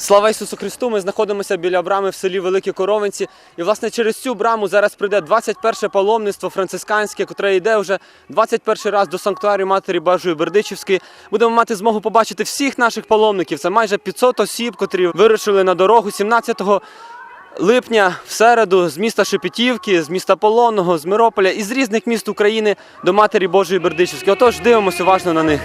Слава Ісусу Христу! Ми знаходимося біля брами в селі Великі Коровинці. І, власне, через цю браму зараз прийде 21 паломництво францисканське, котре йде вже 21 раз до санктуарію Матері Божої Бердичівської. Будемо мати змогу побачити всіх наших паломників. Це майже 500 осіб, котрі вирушили на дорогу 17 липня в середу з міста Шепетівки, з міста Полонного, з Мирополя і з різних міст України до Матері Божої Бердичівської. Отож, дивимося уважно на них.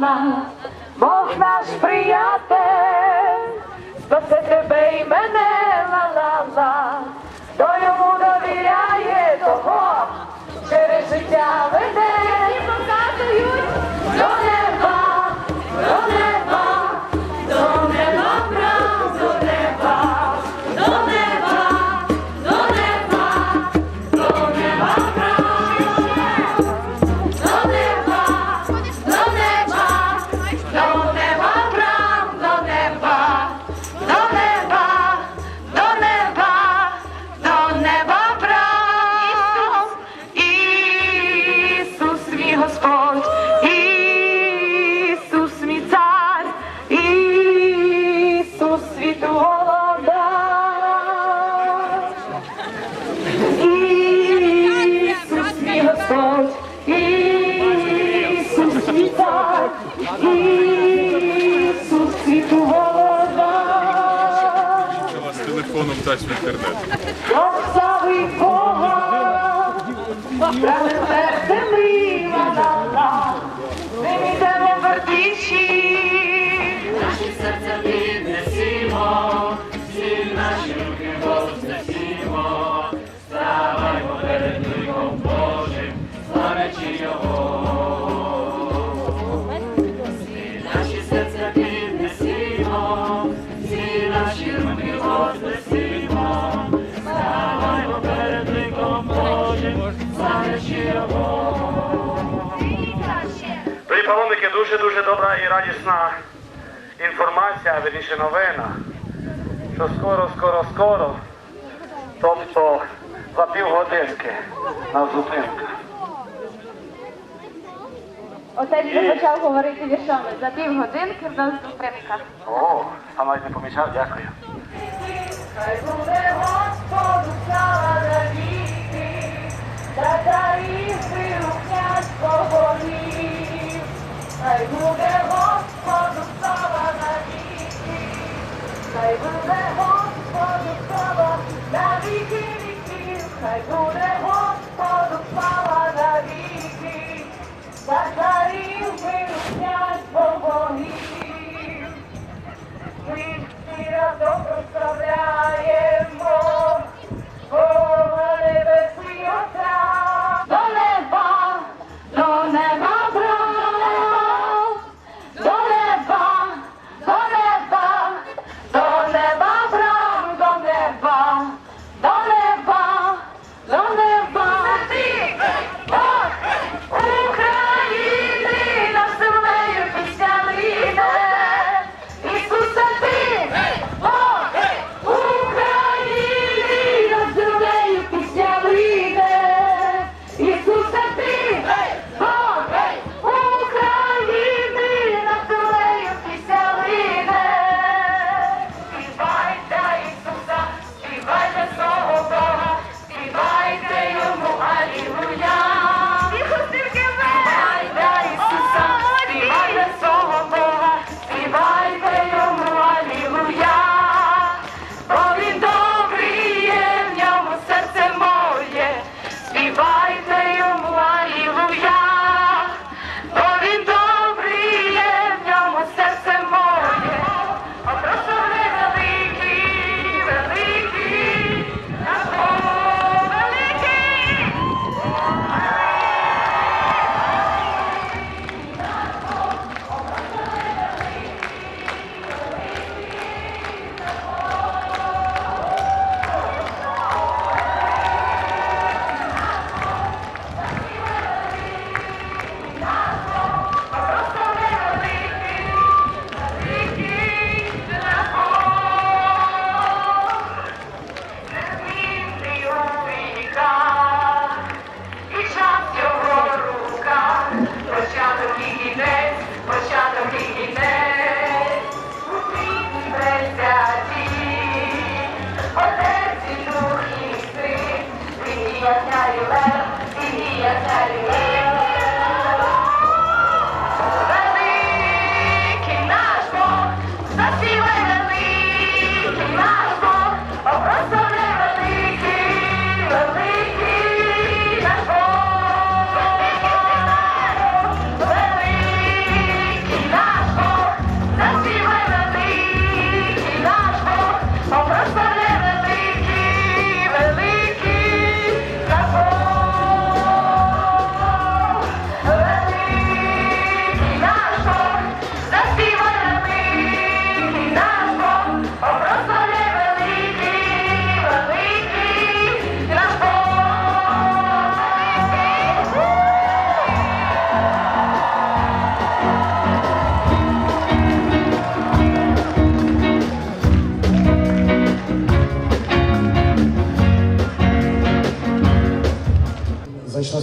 Ла-ла, Бог наш приятель, спасе тебе і мене ла-ла-ла, хто йому довіряє того, через життя веде, показують телефоном в інтернет. Слави Бога, серце мила дала, ми йдемо в вердичі. Наші серця піднесімо, всі наші руки вознесімо, ставаймо перед ликом Божим, славячи Його. Дуже-дуже добра і радісна інформація, верніше новина, що скоро, скоро, скоро, тобто за півгодинки на зупинка. Отець вже почав говорити віршами. За півгодинки в нас зупинка. О, а навіть не помічав, дякую. Хай буде Господу слава навіки, та дарів вирухнять погонів. Хай буде Господу слава навіки, хай буде Господу слава на віки віків, хай буде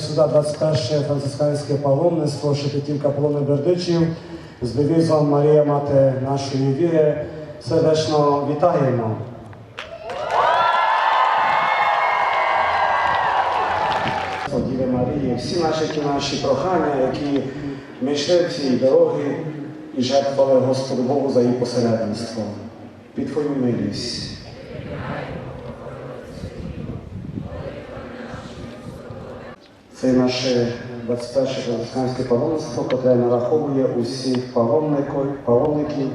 сюди 21 францисканське паломництво Шепетівка полони Бердичів з девізом Марія Мати нашої віри. Сердечно вітаємо. О Марії, всі наші ті наші прохання, які ми йшли цієї дороги і жертвували Господу Богу за її посередництво. Під Твою милість. Це наше 21 францисканське паломництво, яке нараховує усіх паломників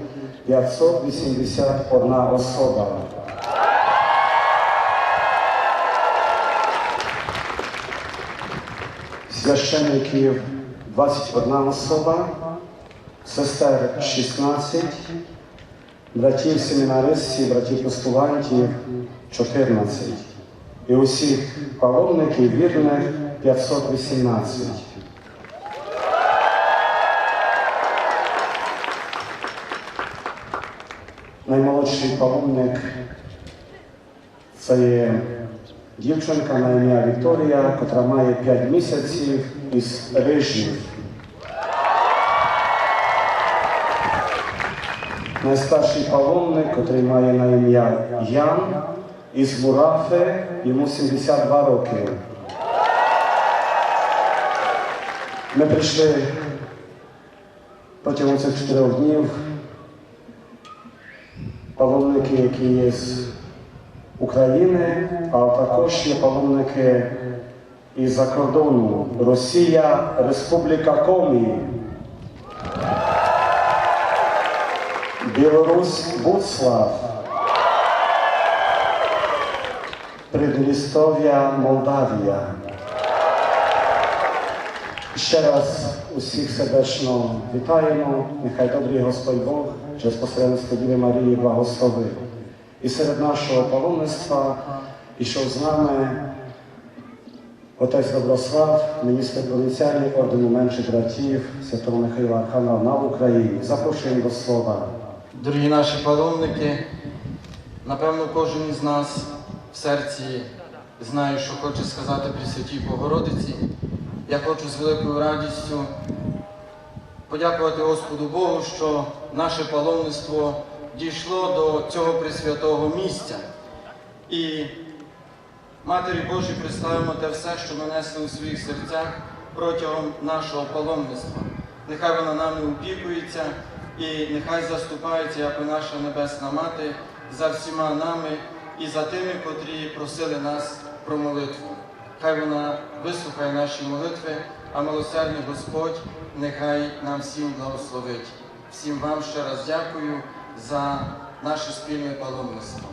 581 особа. Священників 21 особа, сестер 16, братів семінаристів, братів постулантів 14. І усіх паломників вірних 518. Наймолодший паломник це є дівчинка на ім'я Вікторія, котра має 5 місяців із Рижів. Найстарший паломник, котрий має на ім'я Ян із Мурафи, йому 72 роки. Ми прийшли протягом цих чотирьох днів. Паломники, які є з України, а також є паломники із-за кордону Росія, Республіка Комі, Білорусь, Буцлав, Придністров'я, Молдавія. Ще раз усіх сердечно вітаємо. Нехай добрий Господь Бог через посередництво Діви Марії благословив. І серед нашого паломництва ішов з нами отець Доброслав, міністр провінціальний ордену менших братів Святого Михайла Архана на Україні. Запрошуємо до слова. Дорогі наші паломники, напевно, кожен із нас в серці знає, що хоче сказати при Святій Богородиці. Я хочу з великою радістю подякувати Господу Богу, що наше паломництво дійшло до цього присвятого місця. І Матері Божій представимо те все, що ми несли у своїх серцях протягом нашого паломництва. Нехай вона нами опікується і нехай заступається, як і наша Небесна Мати, за всіма нами і за тими, котрі просили нас про молитву. Хай вона вислухає наші молитви, а милосердний Господь нехай нам всім благословить. Всім вам ще раз дякую за наше спільне паломництво.